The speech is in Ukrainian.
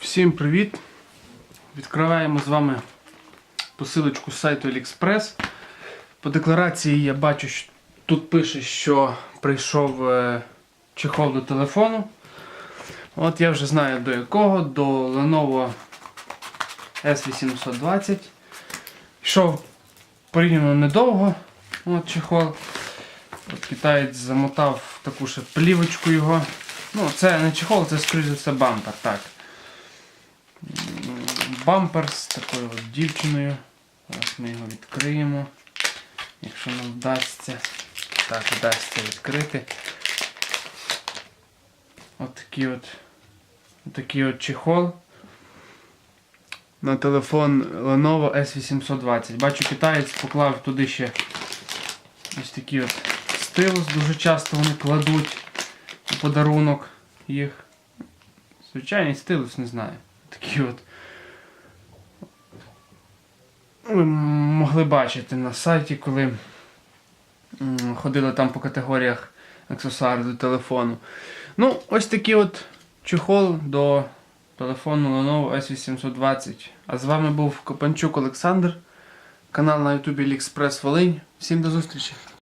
Всім привіт! Відкриваємо з вами посилочку з сайту AliExpress. По декларації я бачу, що тут пише, що прийшов е, чехол до телефону. От я вже знаю до якого, до Lenovo S820. Йшов порівняно недовго. От чехол. От китаєць замотав таку ще плівочку його. Ну, це не чехол, це скоріше за все бампер, так. Бампер з такою от дівчиною. Зараз ми його відкриємо. Якщо нам вдасться. Так, вдасться відкрити. От такий от, от такий от чехол. На телефон Lenovo S820. Бачу, китаєць поклав туди ще ось такий от стилус. Дуже часто вони кладуть у подарунок їх. Звичайний стилус, не знаю. Такий от. Ви могли бачити на сайті, коли ходили там по категоріях аксесуари до телефону. Ну, ось такий от чехол до телефону Lenovo S820. А з вами був Копанчук Олександр, канал на YouTube AliExpress Волинь. Всім до зустрічі!